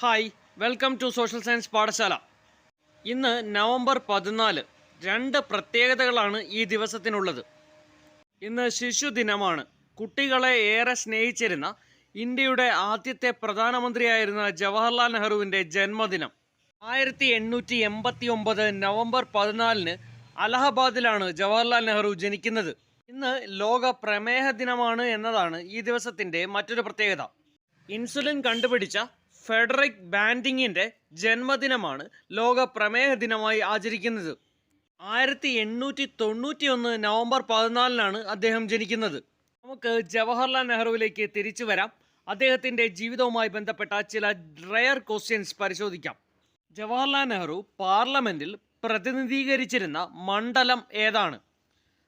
Hi welcome to social science പാഠശാല. ഇന്ന് November പതിനാല് രണ്ട് പ്രത്യേകതകളാണ് ഈ ദിവസത്തിനുള്ളത്. ഇന്ന് ശിശുദിനമാണ്. കുട്ടികളെ ഏറെ സ്നേഹിച്ചിരുന്ന ഇന്ത്യയുടെ ആദ്യത്തെ പ്രധാനമന്ത്രിയായിരുന്ന ജവഹർലാൽ നെഹ്റുവിന്റെ ജന്മദിനം. ആയിരത്തി എണ്ണൂറ്റി എൺപത്തി ഒമ്പത് നവംബർ പതിനാലിന് അലഹബാദിലാണ് ജവഹർലാൽ നെഹ്റു ജനിക്കുന്നത്. ഇന്ന് ലോക പ്രമേഹ ദിനമാണ് എന്നതാണ് ഈ ദിവസത്തിന്റെ മറ്റൊരു പ്രത്യേകത. ഇൻസുലിൻ കണ്ടുപിടിച്ച ഫെഡറിക് ബാൻഡിങ്ങിന്റെ ജന്മദിനമാണ് ലോക പ്രമേഹ ദിനമായി ആചരിക്കുന്നത്. ആയിരത്തി എണ്ണൂറ്റി തൊണ്ണൂറ്റി ഒന്ന് നവംബർ പതിനാലിനാണ് അദ്ദേഹം ജനിക്കുന്നത്. നമുക്ക് ജവഹർലാൽ നെഹ്റുവിലേക്ക് തിരിച്ചു വരാം. അദ്ദേഹത്തിന്റെ ജീവിതവുമായി ബന്ധപ്പെട്ട ചില റയർ ക്വസ്റ്റ്യൻസ് പരിശോധിക്കാം. ജവഹർലാൽ നെഹ്റു പാർലമെന്റിൽ പ്രതിനിധീകരിച്ചിരുന്ന മണ്ഡലം ഏതാണ്?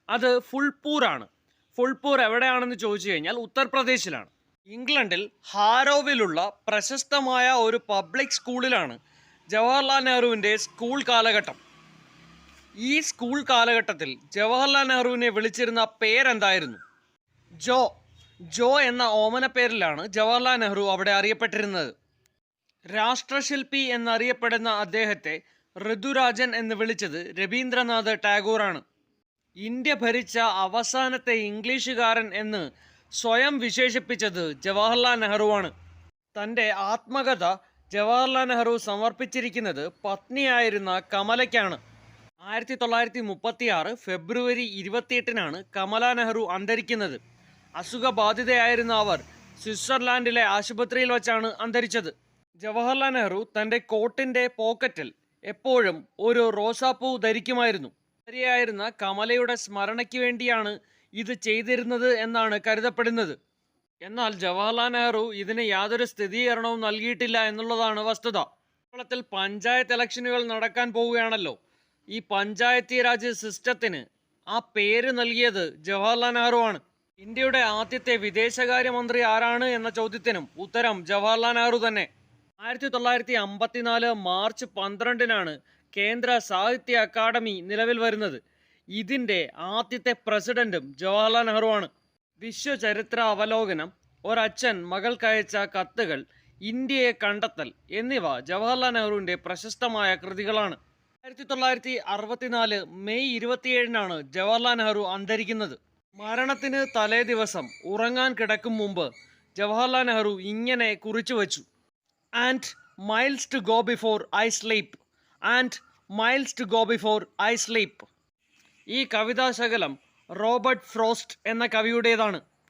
അത് ഫുൾപൂർ ആണ് ഫുൾപൂർ എവിടെയാണെന്ന് ചോദിച്ചു കഴിഞ്ഞാൽ ഉത്തർപ്രദേശിലാണ്. ഇംഗ്ലണ്ടിൽ ഹാരോവിലുള്ള പ്രശസ്തമായ ഒരു പബ്ലിക് സ്കൂളിലാണ് ജവഹർലാൽ നെഹ്റുവിന്റെ സ്കൂൾ കാലഘട്ടം. ഈ സ്കൂൾ കാലഘട്ടത്തിൽ ജവഹർലാൽ നെഹ്റുവിനെ വിളിച്ചിരുന്ന പേരെന്തായിരുന്നു? ജോ. ജോ എന്ന ഓമന പേരിലാണ് ജവഹർലാൽ നെഹ്റു അവിടെ അറിയപ്പെട്ടിരുന്നത്. രാഷ്ട്രശില്പി എന്നറിയപ്പെടുന്ന അദ്ദേഹത്തെ ഋതുരാജൻ എന്ന് വിളിച്ചത് രവീന്ദ്രനാഥ് ടാഗോറാണ്. ഇന്ത്യ ഭരിച്ച അവസാനത്തെ ഇംഗ്ലീഷുകാരൻ എന്ന് സ്വയം വിശേഷിപ്പിച്ചത് ജവഹർലാൽ നെഹ്റുവാണ്. തന്റെ ആത്മകഥ ജവഹർലാൽ നെഹ്റു സമർപ്പിച്ചിരിക്കുന്നത് പത്നിയായിരുന്ന കമലയ്ക്കാണ്. ആയിരത്തി തൊള്ളായിരത്തി മുപ്പത്തി ആറ് ഫെബ്രുവരി ഇരുപത്തിയെട്ടിനാണ് കമല നെഹ്റു അന്തരിക്കുന്നത്. അസുഖബാധിതയായിരുന്ന അവർ സ്വിറ്റ്സർലാൻഡിലെ ആശുപത്രിയിൽ വച്ചാണ് അന്തരിച്ചത്. ജവഹർലാൽ നെഹ്റു തന്റെ കോട്ടിന്റെ പോക്കറ്റിൽ എപ്പോഴും ഒരു റോസാപ്പൂ ധരിക്കുമായിരുന്നു. ഭാര്യയായിരുന്ന കമലയുടെ സ്മരണയ്ക്ക് വേണ്ടിയാണ് ഇത് ചെയ്തിരുന്നത് എന്നാണ് കരുതപ്പെടുന്നത്. എന്നാൽ ജവഹർലാൽ നെഹ്റു ഇതിന് യാതൊരു സ്ഥിരീകരണവും നൽകിയിട്ടില്ല എന്നുള്ളതാണ് വസ്തുത. കേരളത്തിൽ പഞ്ചായത്ത് ഇലക്ഷനുകൾ നടക്കാൻ പോവുകയാണല്ലോ. ഈ പഞ്ചായത്തി രാജ് സിസ്റ്റത്തിന് ആ പേര് നൽകിയത് ജവഹർലാൽ നെഹ്റു ആണ്. ഇന്ത്യയുടെ ആദ്യത്തെ വിദേശകാര്യമന്ത്രി ആരാണ് എന്ന ചോദ്യത്തിനും ഉത്തരം ജവഹർലാൽ നെഹ്റു തന്നെ. ആയിരത്തി തൊള്ളായിരത്തി അമ്പത്തിനാല് മാർച്ച് പന്ത്രണ്ടിനാണ് കേന്ദ്ര സാഹിത്യ അക്കാദമി നിലവിൽ വരുന്നത്. ഇതിന്റെ ആദ്യത്തെ പ്രസിഡന്റും ജവഹർലാൽ നെഹ്റു ആണ് വിശ്വചരിത്ര അവലോകനം ഒരച്ഛൻ മകൾക്കയച്ച കത്തുകൾ ഇന്ത്യയെ കണ്ടെത്തൽ എന്നിവ ജവഹർലാൽ നെഹ്റുവിന്റെ പ്രശസ്തമായ കൃതികളാണ്. ആയിരത്തി തൊള്ളായിരത്തി അറുപത്തിനാല് മെയ് ഇരുപത്തിയേഴിനാണ് ജവഹർലാൽ നെഹ്റു അന്തരിക്കുന്നത്. മരണത്തിന് തലേ ദിവസം ഉറങ്ങാൻ കിടക്കും മുമ്പ് ജവഹർലാൽ നെഹ്റു ഇങ്ങനെ കുറിച്ചു വച്ചു. And miles to go before I sleep. And miles to go before I sleep. ഈ കവിതാശകലം റോബർട്ട് ഫ്രോസ്റ്റ് എന്ന കവിയുടേതാണ്.